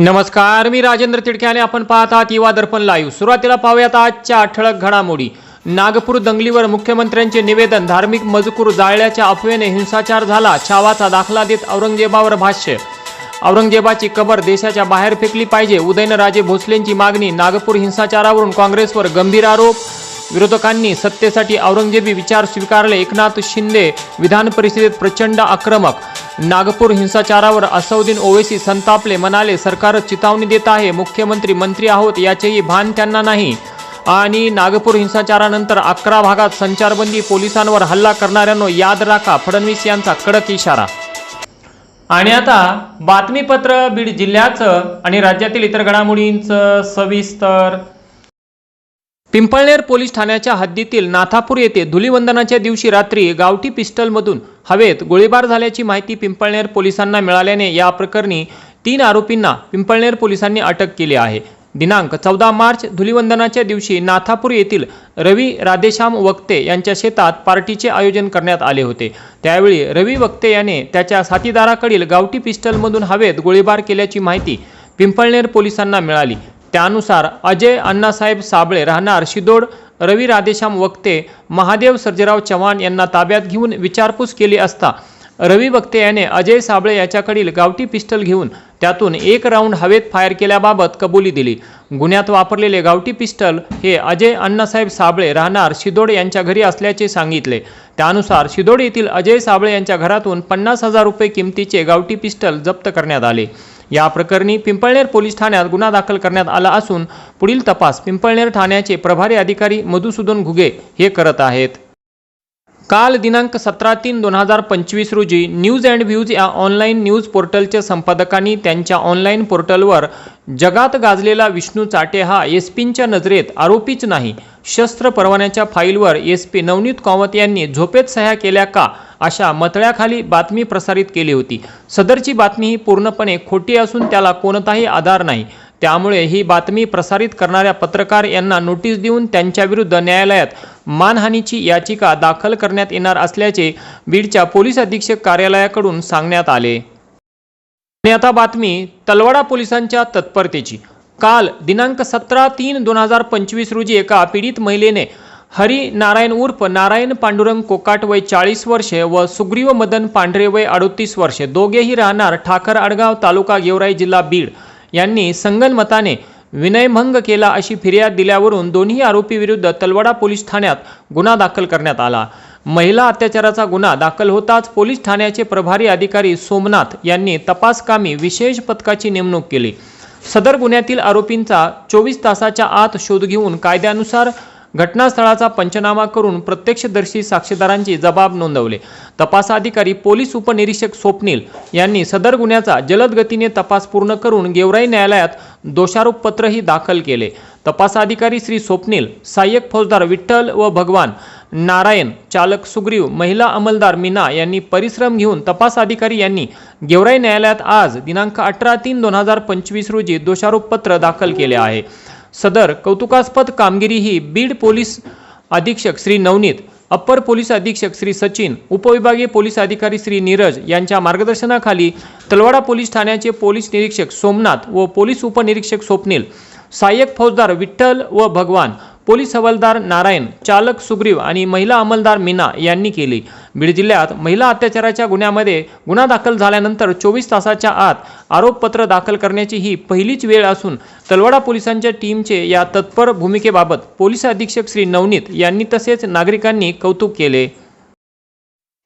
नमस्कार मी राजेंद्र तिडके आणि आपण पाहत आहात युवा दर्पण लाईव्ह सुरुवातीला पाहूयात आजच्या ठळक घडामोडी. नागपूर दंगलीवर मुख्यमंत्र्यांचे निवेदन धार्मिक मजकूर जाळल्याच्या अफवेने हिंसाचार झाला छावाचा दाखला देत औरंगजेबावर भाष्य. औरंगजेबाची कबर देशाच्या बाहेर फेकली पाहिजे उदयनराजे भोसलेंची मागणी नागपूर हिंसाचारावरून काँग्रेसवर गंभीर आरोप. विरोधकांनी सत्तेसाठी औरंगजेबी विचार स्वीकारले एकनाथ शिंदे विधान परिषदेत प्रचंड आक्रमक. नागपूर हिंसाचारावर असौद्दीन ओवेसी संतापले म्हणाले सरकार चितावणी देत आहे मुख्यमंत्री मंत्री आहोत याचेही भान त्यांना नाही. आणि नागपूर हिंसाचारानंतर अकरा भागात संचारबंदी पोलिसांवर हल्ला करणाऱ्यांनो याद राखा फडणवीस यांचा कडक इशारा. आणि आता बातमीपत्र बीड जिल्ह्याचं आणि राज्यातील इतर घडामोडींचं सविस्तर पिंपळनेर पोलीस ठाण्याच्या हद्दीतील नाथापूर येथे धुलिवंदनाच्या दिवशी रात्री गावठी पिस्टलमधून हवेत गोळीबार झाल्याची माहिती पिंपळनेर पोलिसांना मिळाल्याने या प्रकरणी तीन आरोपींना पिंपळनेर पोलिसांनी अटक केली आहे. दिनांक चौदा मार्च धुलिवंदनाच्या दिवशी नाथापूर येथील रवी राधेश्याम वक्ते यांच्या शेतात पार्टीचे आयोजन करण्यात आले होते. त्यावेळी रवी वक्ते याने त्याच्या साथीदाराकडील गावठी पिस्टलमधून हवेत गोळीबार केल्याची माहिती पिंपळनेर पोलिसांना मिळाली. त्यानुसार अजय अण्णासाहेब साबळे राहणार शिदोड रवी राधेश्याम वक्ते महादेव सर्जेराव चव्हाण यांना ताब्यात घेऊन विचारपूस केली असता रवी वक्ते याने अजय साबळे याच्याकडील गावठी पिस्टल घेऊन त्यातून एक राऊंड हवेत फायर केल्याबाबत कबुली दिली. गुन्ह्यात वापरलेले गावठी पिस्टल हे अजय अण्णासाहेब साबळे राहणार शिदोड यांच्या घरी असल्याचे सांगितले. त्यानुसार शिदोड येथील अजय साबळे यांच्या घरातून पन्नास हजार रुपये किमतीचे गावठी पिस्टल जप्त करण्यात आले. या प्रकरणी पिंपळनेर पोलीस ठाण्यात गुन्हा दाखल करण्यात आला असून पुढील तपास पिंपळनेर ठाण्याचे प्रभारी अधिकारी मधुसूदन घुगे हे करत आहेत. काल दिनांक सतरा तीन दोन हजार पंचवीस रोजी न्यूज अँड व्ह्यूज या ऑनलाईन न्यूज पोर्टलच्या संपादकांनी त्यांच्या ऑनलाईन पोर्टलवर जगात गाजलेला विष्णू चाटे हा एस पींच्या नजरेत आरोपीच नाही शस्त्र परवान्याच्या फाईलवर एस पी नवनीत कामत यांनी झोपेत सह्या केल्या का अशा मतळ्याखाली बातमी प्रसारित केली होती. सदरची बातमी ही पूर्णपणे खोटी असून त्याला कोणताही आधार नाही. त्यामुळे ही बातमी प्रसारित करणाऱ्या पत्रकार यांना नोटीस देऊन त्यांच्याविरुद्ध न्यायालयात मानहानीची याचिका दाखल करण्यात येणार असल्याचे बीडच्या पोलीस अधीक्षक कार्यालयाकडून सांगण्यात आले. आणि आता बातमी तलवाडा पोलिसांच्या तत्परतेची. काल दिनांक सतरा तीन दोन हजार पंचवीस रोजी एका पीडित महिलेने हरी नारायण उर्फ नारायण पांडुरंग कोकाट वय चाळीस वर्षे व सुग्रीव मदन पांढरे वय अडोतीस वर्षे दोघेही राहणार ठाकर आडगाव तालुका गेवराई जिल्हा बीड यांनी संगनमताने विनयभंग केला अशी फिर्याद दिल्यावरून दोन्ही आरोपीविरुद्ध तलवाडा पोलीस ठाण्यात गुन्हा दाखल करण्यात आला. महिला अत्याचाराचा गुन्हा दाखल होताच पोलीस ठाण्याचे प्रभारी अधिकारी सोमनाथ यांनी तपासकामी विशेष पथकाची नेमणूक केली. सदर गुन्ह्यातील आरोपींचा चोवीस तासाच्या आत शोध घेऊन कायद्यानुसार घटनास्थळाचा पंचनामा करून प्रत्यक्षदर्शी साक्षीदारांची जबाब नोंदवले. तपासाधिकारी पोलीस उपनिरीक्षक स्वप्नील यांनी सदर गुन्ह्याचा जलद गतीने तपास पूर्ण करून गेवराई न्यायालयात दोषारोपपत्रही दाखल केले. तपासाधिकारी श्री स्वप्नील सहाय्यक फौजदार विठ्ठल व भगवान नारायण चालक सुग्रीव महिला अंमलदार मीना यांनी परिश्रम घेऊन तपास अधिकारी यांनी गेवराई न्यायालयात आज दिनांक अठरा तीन दोन हजार पंचवीस रोजी दोषारोपपत्र दाखल केले आहे. सदर कौतुकास्पद कामगिरी ही बीड पोलीस अधीक्षक श्री नवनीत अप्पर पोलीस अधीक्षक श्री सचिन उपविभागीय पोलीस अधिकारी श्री नीरज यांच्या मार्गदर्शनाखाली तलवाडा पोलीस ठाण्याचे पोलीस निरीक्षक सोमनाथ व पोलीस उपनिरीक्षक स्वप्नील सहाय्यक फौजदार विठ्ठल व भगवान पोलीस हवालदार नारायण चालक सुग्रीव आणि महिला अंमलदार मीना यांनी केली. बीड जिल्ह्यात महिला अत्याचाराच्या गुन्ह्यामध्ये गुन्हा दाखल झाल्यानंतर चोवीस तासाच्या आत आरोपपत्र दाखल करण्याची ही पहिलीच वेळ असून तलवाडा पोलिसांच्या टीमचे या तत्पर भूमिकेबाबत पोलीस अधीक्षक श्री नवनीत यांनी तसेच नागरिकांनी कौतुक केले.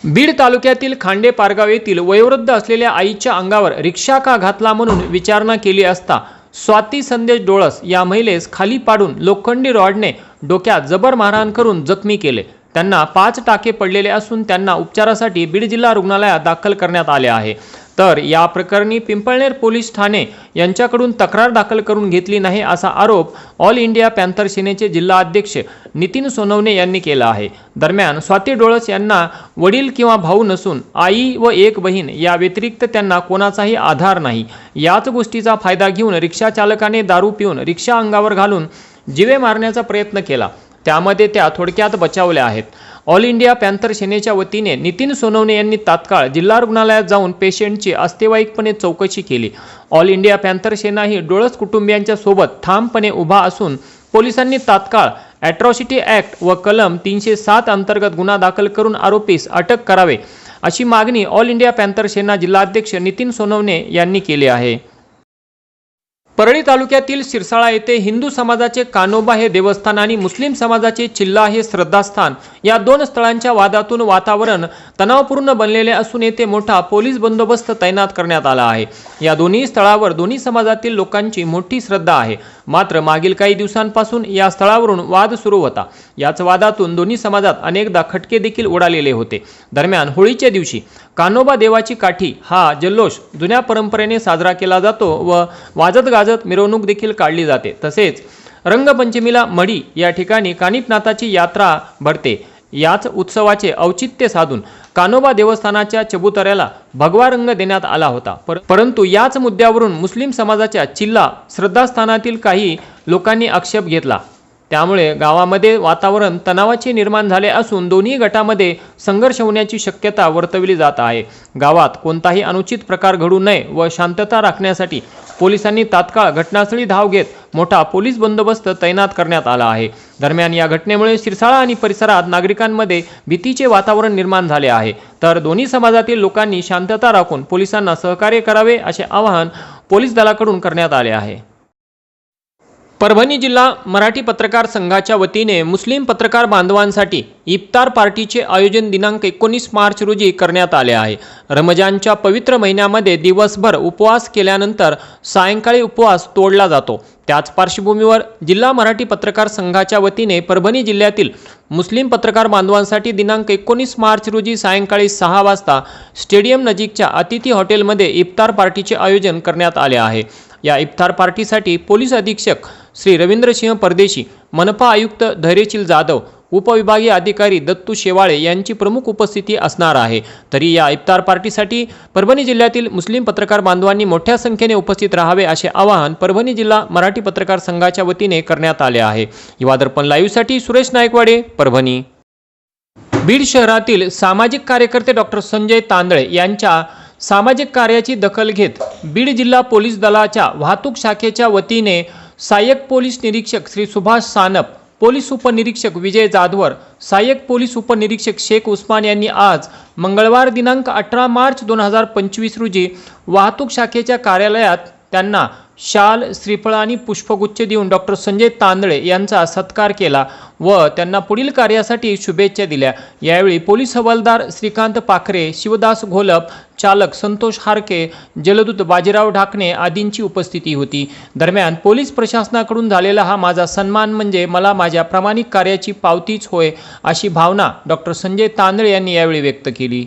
बीड तालुक्यातील खांडे पारगाव येथील वयोवृद्ध असलेल्या आईच्या अंगावर रिक्षा का घातला म्हणून विचारणा केली असता स्वाती संदेश डोळस या महिलेस खाली पाडून लोखंडी रॉडने डोक्यात जबर मारहाण करून जखमी केले. त्यांना पाच टाके पडलेले असून त्यांना उपचारासाठी बीड जिल्हा रुग्णालयात दाखल करण्यात आले आहे. तर या प्रकरणी पिंपळनेर पोलीस ठाणे यांच्याकडून तक्रार दाखल करून घेतली नाही असा आरोप ऑल इंडिया पॅन्थर सेनेचे जिल्हा अध्यक्ष नितीन सोनवणे यांनी केला आहे. दरम्यान स्वाती डोळस यांना वडील किंवा भाऊ नसून आई व एक बहीण या व्यतिरिक्त त्यांना कोणाचाही आधार नाही. याच गोष्टीचा फायदा घेऊन रिक्षा चालकाने दारू पिऊन रिक्षा अंगावर घालून जिवे मारण्याचा प्रयत्न केला. त्यामध्ये त्या थोडक्यात बचावल्या आहेत. ऑल इंडिया पॅन्थर सेनेच्या वतीने नितीन सोनवणे यांनी तात्काळ जिल्हा रुग्णालयात जाऊन पेशंटची अस्तेवाईकपणे चौकशी केली. ऑल इंडिया पॅन्थर सेना ही डोळस कुटुंबियांच्या सोबत ठामपणे उभा असून पोलिसांनी तात्काळ ॲट्रॉसिटी ॲक्ट व कलम तीनशे सात अंतर्गत गुन्हा दाखल करून आरोपीस अटक करावे अशी मागणी ऑल इंडिया पॅन्थर सेना जिल्हाध्यक्ष नितीन सोनवणे यांनी केली आहे. परळी तालुक्यातील शिरसाळा येथे हिंदू समाजाचे कानोबा हे देवस्थान आणि मुस्लिम समाजाचे चिल्ला हे श्रद्धास्थान या दोन स्थळांच्या वादातून वातावरण तणावपूर्ण बनलेले असून येथे मोठा पोलीस बंदोबस्त तैनात करण्यात आला आहे. या दोन्ही स्थळावर दोन्ही समाजातील लोकांची मोठी श्रद्धा आहे. मात्र मागील काही दिवसांपासून या स्थळावरून वाद सुरू होता. याच वादातून दोन्ही समाजात अनेकदा खटके देखील उडालेले होते. दरम्यान होळीच्या दिवशी कान्होबा देवाची काठी हा जल्लोष जुन्या परंपरेने साजरा केला जातो व वाजत गाजत मिरवणूक देखील काढली जाते. तसेच रंगपंचमीला मढी या ठिकाणी कानिपनाथाची यात्रा भरते. याच उत्सवाचे औचित्य साधून कानोबा देवस्थानाच्या चबुतऱ्याला भगवा रंग देण्यात आला होता. पर- परंतु याच मुद्द्यावरून मुस्लिम समाजाच्या चिल्ला श्रद्धास्थानातील काही लोकांनी आक्षेप घेतला. त्यामुळे गावामध्ये वातावरण तणावाचे निर्माण झाले असून दोन्ही गटामध्ये संघर्ष होण्याची शक्यता वर्तवली जात आहे. गावात कोणताही अनुचित प्रकार घडू नये व शांतता राखण्यासाठी पोलिसांनी तात्काळ घटनास्थळी धाव घेत मोठा पोलीस बंदोबस्त तैनात करण्यात आला आहे. दरम्यान या घटनेमुळे शिरसाळा आणि परिसरात नागरिकांमध्ये भीतीचे वातावरण निर्माण झाले आहे. तर दोन्ही समाजातील लोकांनी शांतता राखून पोलिसांना सहकार्य करावे असे आवाहन पोलीस दलाकडून करण्यात आले आहे. परभणी जिल्हा मराठी पत्रकार संघाच्या वतीने मुस्लिम पत्रकार बांधवांसाठी इफ्तार पार्टीचे आयोजन दिनांक एकोणीस मार्च रोजी करण्यात आले आहे. रमजानच्या पवित्र महिन्यामध्ये दिवसभर उपवास केल्यानंतर सायंकाळी उपवास तोडला जातो. त्याच पार्श्वभूमीवर जिल्हा मराठी पत्रकार संघाच्या वतीने परभणी जिल्ह्यातील मुस्लिम पत्रकार बांधवांसाठी दिनांक एकोणीस मार्च रोजी सायंकाळी सहा वाजता स्टेडियम नजीकच्या अतिथी हॉटेलमध्ये इफ्तार पार्टीचे आयोजन करण्यात आले आहे. या इफ्तार पार्टीसाठी पोलीस अधीक्षक श्री रवींद्रसिंह परदेशी मनपा आयुक्त धैर्यशील जाधव उपविभागीय अधिकारी दत्तू शेवाळे यांची प्रमुख उपस्थिती असणार आहे. तरी या इफ्तार पार्टीसाठी परभणी जिल्ह्यातील मुस्लिम पत्रकार बांधवांनी मोठ्या संख्येने उपस्थित राहावे असे आवाहन परभणी जिल्हा मराठी पत्रकार संघाच्या वतीने करण्यात आले आहे. युवा दर्पण लाईव्हसाठी सुरेश नायकवाडे परभणी. बीड शहरातील सामाजिक कार्यकर्ते डॉक्टर संजय तांदळे यांच्या सामाजिक कार्याची दखल घेत बीड जिल्हा पोलीस दलाच्या वाहतूक शाखेच्या वतीने सहाय्यक पोलीस निरीक्षक श्री सुभाष सानप पोलीस उपनिरीक्षक विजय जाधवर सहाय्यक पोलीस उपनिरीक्षक शेख उस्मान यांनी आज मंगळवार दिनांक अठरा मार्च दोन हजार पंचवीस रोजी वाहतूक शाखेच्या कार्यालयात त्यांना शाल श्रीफळ आणि पुष्पगुच्छ देऊन डॉक्टर संजय तांदळे यांचा सत्कार केला व त्यांना पुढील कार्यासाठी शुभेच्छा दिल्या. यावेळी पोलीस हवालदार श्रीकांत पाखरे शिवदास घोलप चालक संतोष हारके जलदूत बाजीराव ढाकणे आदींची उपस्थिती होती. दरम्यान पोलीस प्रशासनाकडून झालेला हा माझा सन्मान म्हणजे मला माझ्या प्रामाणिक कार्याची पावतीच होय अशी भावना डॉक्टर संजय तांदळे यांनी यावेळी व्यक्त केली.